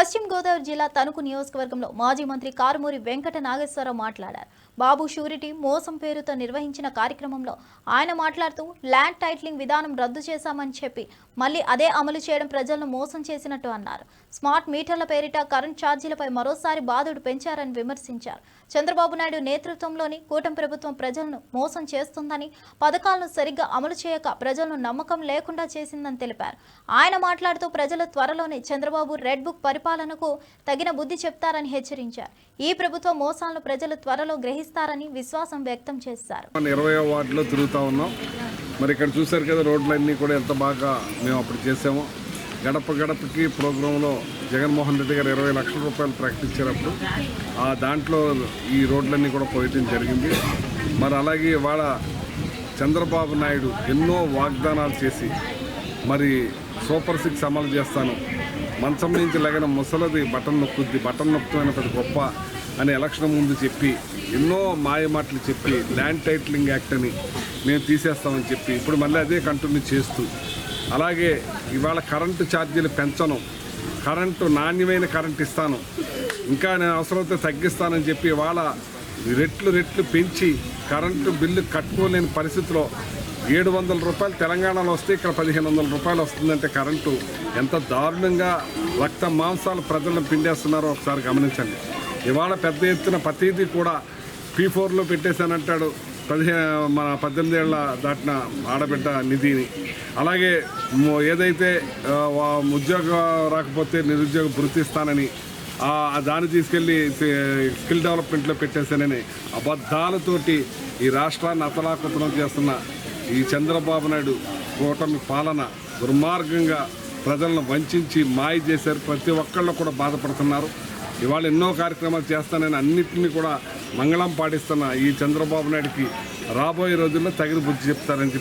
పశ్చిమ గోదావరి జిల్లా తణుకు నియోజకవర్గంలో మాజీ మంత్రి కారుమూరి వెంకట నాగేశ్వరరావు మాట్లాడారు. బాబు షూరిటీ మోసం పేరుతో నిర్వహించిన కార్యక్రమంలో ఆయన మాట్లాడుతూ ల్యాండ్ టైటిలింగ్ విధానం రద్దు చేశామని చెప్పి మళ్ళీ అదే అమలు చేయడం ప్రజలను మోసం చేసినట్టు అన్నారు. స్మార్ట్ మీటర్ల పేరిట కరెంట్ ఛార్జీలపై మరోసారి బాధుడు పెంచారని విమర్శించారు. చంద్రబాబు నాయుడు నేతృత్వంలోని కూటమి ప్రభుత్వం ప్రజలను మోసం చేస్తుందని పథకాలను సరిగ్గా అమలు చేయక ప్రజలను నమ్మకం లేకుండా చేసిందని తెలిపారు. ఆయన మాట్లాడుతూ ప్రజలు త్వరలోనే చంద్రబాబు రెడ్ బుక్ పరిపాలనకు తగిన బుద్ధి చెప్తారని హెచ్చరించారు. ఈ ప్రభుత్వ మోసాలను ప్రజలు త్వరలో గ్రహిస్తారని విశ్వాసం వ్యక్తం చేశారు. ఇరవై వార్డులో తిరుగుతూ ఉన్నాం. మరి ఇక్కడ చూశారు కదా రోడ్లన్నీ కూడా ఎంత బాగా మేము అప్పుడు చేసామో. గడప గడపకి ప్రోగ్రాంలో జగన్మోహన్ రెడ్డి గారు ఇరవై లక్షల రూపాయలు ప్రకటించేటప్పుడు ఆ దాంట్లో ఈ రోడ్లన్నీ కూడా పోయటం జరిగింది. మరి అలాగే ఇవాళ చంద్రబాబు నాయుడు ఎన్నో వాగ్దానాలు చేసి మరి సూపర్ సిక్స్ అమలు చేస్తాను. మంచం నుంచి లగిన ముసలది బటన్ నొక్కుద్ది బటన్ నొక్కుతున్న పెద్ద గొప్ప అని ఎలక్షన్ ముందు చెప్పి ఎన్నో మాయ మాటలు చెప్పి ల్యాండ్ టైటిలింగ్ యాక్ట్ అని మేము తీసేస్తామని చెప్పి ఇప్పుడు మళ్ళీ అదే కంటిన్యూ చేస్తూ. అలాగే ఇవాళ కరెంటు ఛార్జీలు పెంచను కరెంటు నాణ్యమైన కరెంట్ ఇస్తాను ఇంకా నేను అవసరమైతే తగ్గిస్తానని చెప్పి ఇవాళ రెట్లు రెట్లు పెంచి కరెంటు బిల్లు కట్టుకోలేని పరిస్థితిలో ఏడు వందల రూపాయలు తెలంగాణలో వస్తే ఇక్కడ పదిహేను వందల రూపాయలు వస్తుందంటే కరెంటు ఎంత దారుణంగా రక్త మాంసాలు ప్రజలను పిండేస్తున్నారో ఒకసారి గమనించండి. ఇవాళ పెద్ద ఎత్తున ప్రతిదీ కూడా పీ ఫోర్లో పెట్టేశానంటాడు. పదిహే మన పద్దెనిమిది ఏళ్ళ దాటిన ఆడబిడ్డ నిధిని. అలాగే ఏదైతే వా- ఉద్యోగం రాకపోతే నిరుద్యోగ గుర్తిస్తానని ఆ దాన్ని తీసుకెళ్ళి స్కిల్ డెవలప్మెంట్లో పెట్టేశానని అబద్ధాలతోటి ఈ రాష్ట్రాన్ని అతలాకుతలం చేస్తున్న ఈ చంద్రబాబు నాయుడు కూటమి పాలన దుర్మార్గంగా ప్రజలను వంచి మాయ చేశారు. ప్రతి ఒక్కళ్ళు కూడా బాధపడుతున్నారు. ఇవాళ ఎన్నో కార్యక్రమాలు చేస్తానని అన్నింటినీ కూడా మంగళం పాటిస్తున్న ఈ చంద్రబాబు నాయుడికి రాబోయే రోజుల్లో తగిన బుద్ధి చెప్తారని చెప్పి